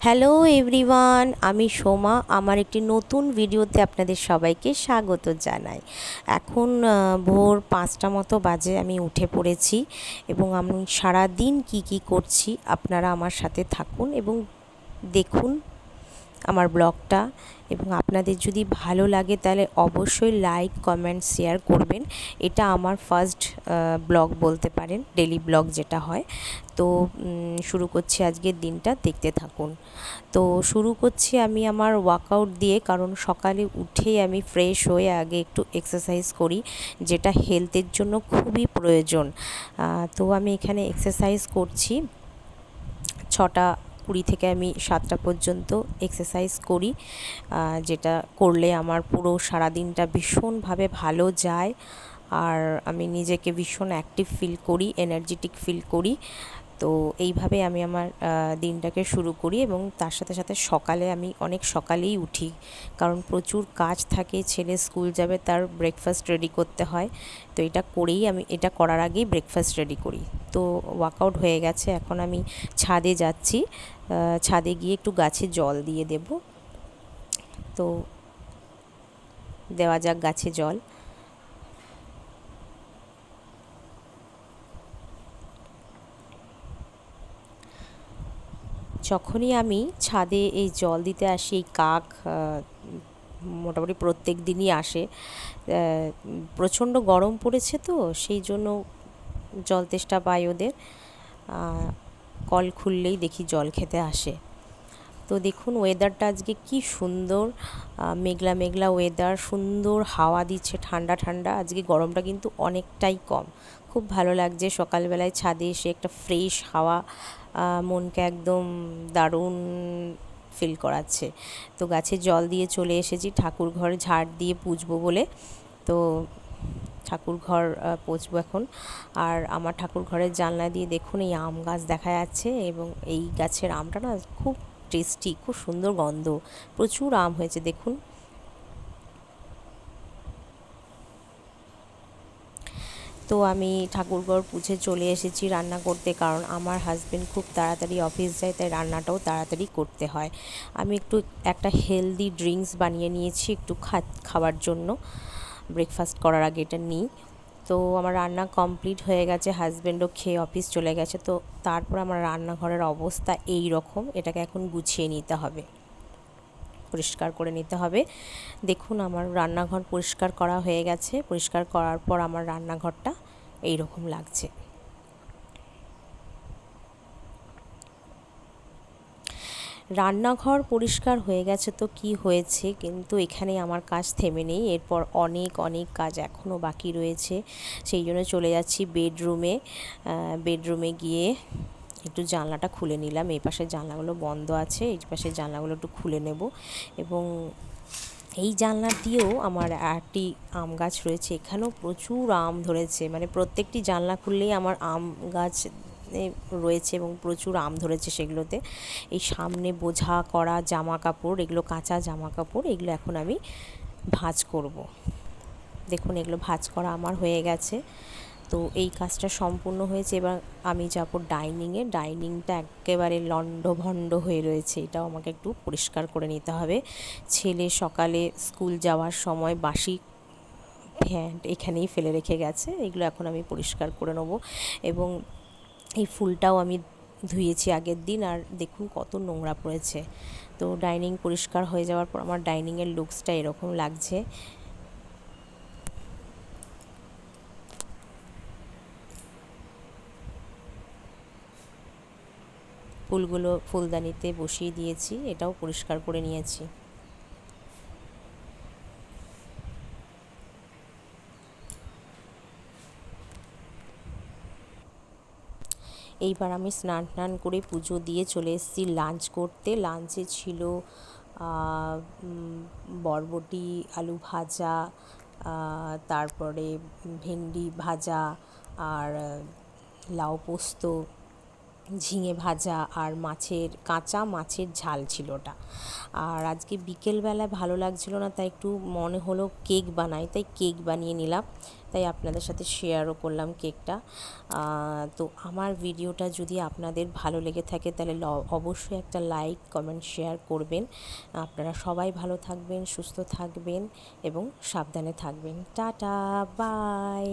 Hello everyone আমি সোমা। আমার একটি নতুন ভিডিওতে আপনাদের সবাইকে স্বাগত জানাই। এখন ভোর পাঁচটা মতো বাজে আমি উঠে পড়েছি এবং আমি সারা দিন কী কি করছি আপনারা আমার সাথে থাকুন এবং দেখুন আমার ব্লগটা এবং আপনাদের যদি ভালো লাগে তাহলে অবশ্যই লাইক, কমেন্ট, শেয়ার করবেন। এটা আমার ফার্স্ট ব্লগ বলতে পারেন ডেলি ব্লগ যেটা হয়। তো শুরু করছি আজকের দিনটা, দেখতে থাকুন। তো, শুরু করছি আমি আমার ওয়ার্কআউট দিয়ে, কারণ সকালে উঠেই আমি ফ্রেশ হয়ে আগে একটু এক্সারসাইজ করি, যেটা হেলথের জন্য খুবই প্রয়োজন। তো আমি এখানে এক্সারসাইজ করছি। ছটা কুড়ি থেকে আমি সাতটা পর্যন্ত এক্সারসাইজ করি যেটা করলে আমার পুরো সারাদিনটা ভীষণভাবে ভালো যায়। আর আমি নিজেকে ভীষণ অ্যাক্টিভ ফিল করি এনার্জেটিক ফিল করি। তো এইভাবে আমি আমার দিনটাকে শুরু করি এবং তার সাথে সাথে সকালে আমি অনেক সকালেই উঠি। কারণ প্রচুর কাজ থাকে, ছেলে স্কুল যাবে, তার ব্রেকফাস্ট রেডি করতে হয়। তো এটা করেই আমি, এটা করার আগেই ব্রেকফাস্ট রেডি করি। তো ওয়ার্কআউট হয়ে গেছে, এখন আমি ছাদে যাচ্ছি। ছাদে গিয়ে একটু গাছে জল দিয়ে দেব। তো দেওয়া যাক গাছে জল। যখনই আমি ছাদে এই জল দিতে আসি, এই কাক মোটামুটি প্রত্যেক দিনই আসে প্রচণ্ড গরম পড়েছে তো, সেই জন্য জল তেষ্টা পায় ওদের। কল খুললেই দেখি জল খেতে আসে। তো দেখুন ওয়েদারটা আজকে কি সুন্দর মেঘলা মেঘলা ওয়েদার সুন্দর হাওয়া দিচ্ছে, ঠান্ডা ঠান্ডা। আজকে গরমটা কিন্তু অনেকটাই কম। খুব ভালো লাগছে সকালবেলায় ছাদে এসে একটা ফ্রেশ হাওয়া মনকে একদম দারুণ ফিল করাচ্ছে। তো গাছে জল দিয়ে চলে এসেছি, ঠাকুর ঘর ঝাড় দিয়ে পুজবো বলে। তো ঠাকুর ঘর পচবো এখন। আর আমার ঠাকুর ঘরের জানলা দিয়ে দেখুন এই আম গাছ দেখা যাচ্ছে এবং এই গাছের আমটা না খুব টেস্টি খুব সুন্দর গন্ধ। প্রচুর আম হয়েছে, দেখুন। তো আমি ঠাকুরঘর পুছে চলে এসেছি রান্না করতে কারণ আমার হাজবেন্ড খুব তাড়াতাড়ি অফিস যায়, তাই রান্নাটাও তাড়াতাড়ি করতে হয়। আমি একটু একটা হেলদি ড্রিঙ্কস বানিয়ে নিয়েছি একটু খা খাওয়ার জন্য। ব্রেকফাস্ট করার আগে এটা নিই। তো আমার রান্না কমপ্লিট হয়ে গেছে হাজব্যান্ডও খেয়ে অফিস চলে গেছে। তো তারপর আমার রান্নাঘরের অবস্থা এই রকম এটাকে এখন গুছিয়ে নিতে হবে। পরিষ্কার করে নিতে হবে। দেখুন আমার রান্নাঘর পরিষ্কার করা হয়ে গেছে। পরিষ্কার করার পর আমার রান্নাঘরটা এই রকম লাগছে। রান্নাঘর পরিষ্কার হয়ে গেছে তো কি হয়েছে কিন্তু এখানে আমার কাজ থেমে নেই। এরপর অনেক অনেক কাজ এখনও বাকি রয়েছে। সেই জন্য চলে যাচ্ছি বেডরুমে। বেডরুমে গিয়ে একটু জানলাটা খুলে নিলাম। এই পাশের জানলাগুলো বন্ধ আছে, এই পাশের জানলাগুলো একটু খুলে নেব এবং এই জানলা দিয়েও আমার একটি আম গাছ রয়েছে। এখানেও প্রচুর আম ধরেছে মানে প্রত্যেকটি জানলা খুললেই আমার আম গাছ রয়েছে এবং প্রচুর আম ধরেছে সেগুলোতে। এই সামনে বোঝা করা জামা কাপড় এগুলো কাঁচা জামা কাপড় এগুলো এখন আমি ভাঁজ করব। দেখুন, এগুলো ভাঁজ করা আমার হয়ে গেছে। তো এই কাজটা সম্পূর্ণ হয়েছে এবার আমি যাব ডাইনিংয়ে। ডাইনিংটা একেবারে লণ্ডভণ্ড হয়ে রয়েছে, এটাও আমাকে একটু পরিষ্কার করে নিতে হবে। ছেলে সকালে স্কুল যাওয়ার সময় বাসি প্যান্ট এখানেই ফেলে রেখে গেছে, এগুলো এখন আমি পরিষ্কার করে নেব এবং এই ফুলটাও আমি ধুয়েছি আগের দিন আর দেখুন কত নোংরা পড়েছে। তো ডাইনিং পরিষ্কার হয়ে যাওয়ার পর আমার ডাইনিংয়ের লুকসটা এরকম লাগছে। ফুলগুলো ফুলদানিতে বসিয়ে দিয়েছি, এটাও পরিষ্কার করে নিয়েছি। এইবার আমি স্নান টান করে পুজো দিয়ে চলে এসেছি লাঞ্চ করতে। লাঞ্চে ছিল বরবটি, আলু ভাজা তারপরে ভেন্ডি ভাজা, আর, লাউ পোস্ত। ঝিঙে ভাজা আর মাছের কাঁচা মাছের ঝাল ছিল ওটা। আর আজকে বিকেলবেলা ভালো লাগছিল না, তাই একটু মনে হলো কেক বানাই, তাই কেক বানিয়ে নিলাম। তাই আপনাদের সাথে শেয়ারও করলাম কেকটা। তো আমার ভিডিওটা যদি আপনাদের ভালো লেগে থাকে, তাহলে অবশ্যই একটা লাইক কমেন্ট শেয়ার করবেন। আপনারা সবাই ভালো থাকবেন, সুস্থ থাকবেন এবং সাবধানে থাকবেন। Tata bye